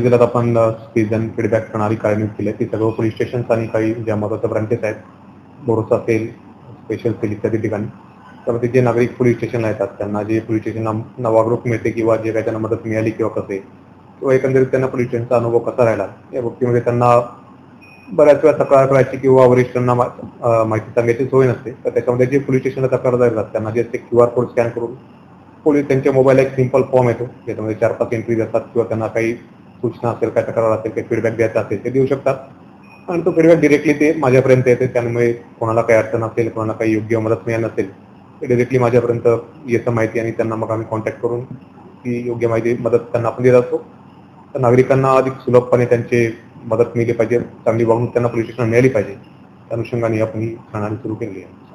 जिल्ह्यात आपण citizen feedback प्रणाली कार्यान्वित केली आहे ती सर्व पोलीस स्टेशन्स आणि काही ज्या महत्त्वाच्या ब्रांचेस आहेत बोरोसा सेल स्पेशल सेल इत्यादी ठिकाणी तर जे नागरिक पोलीस स्टेशनला येतात त्यांना जे पोलीस स्टेशनला वागणूक मिळते किंवा जे काही त्यांना मदत मिळाली किंवा कसे किंवा एकंदरीत त्यांना पोलीस स्टेशनचा अनुभव कसा राहिला या गोष्टीमध्ये त्यांना बऱ्याच वेळा तक्रार करायची किंवा वरिष्ठांना माहिती सांगायची सोय नसते तर त्याच्यामध्ये जे पोलीस स्टेशनला तक्रार जायला त्यांना जे ते क्यू आर कोड स्कॅन करून पोलीस त्यांच्या मोबाईलला एक सिंपल फॉर्म येतो ज्याच्यामध्ये चार पाच एंट्रीज असतात किंवा त्यांना काही सूचना असेल काय तक्रार असेल काही फीडबॅक द्यायचा असेल ते देऊ शकतात. आणि तो फीडबॅक डिरेक्टली ते माझ्यापर्यंत येते. त्यामुळे कोणाला काही अडचण असेल कोणाला काही योग्य मदत मिळाली नसेल ते डिरेक्टली माझ्यापर्यंत येतं माहिती आणि त्यांना मग आम्ही कॉन्टॅक्ट करून ती योग्य माहिती मदत त्यांना आपण देत असतो. तर नागरिकांना अधिक सुलभपणे त्यांची मदत मिळली पाहिजे. चांगली वागणूक त्यांना पोलीस स्टेशनला मिळाली पाहिजे. त्या अनुषंगाने आपण ही प्रणाली सुरू केली आहे.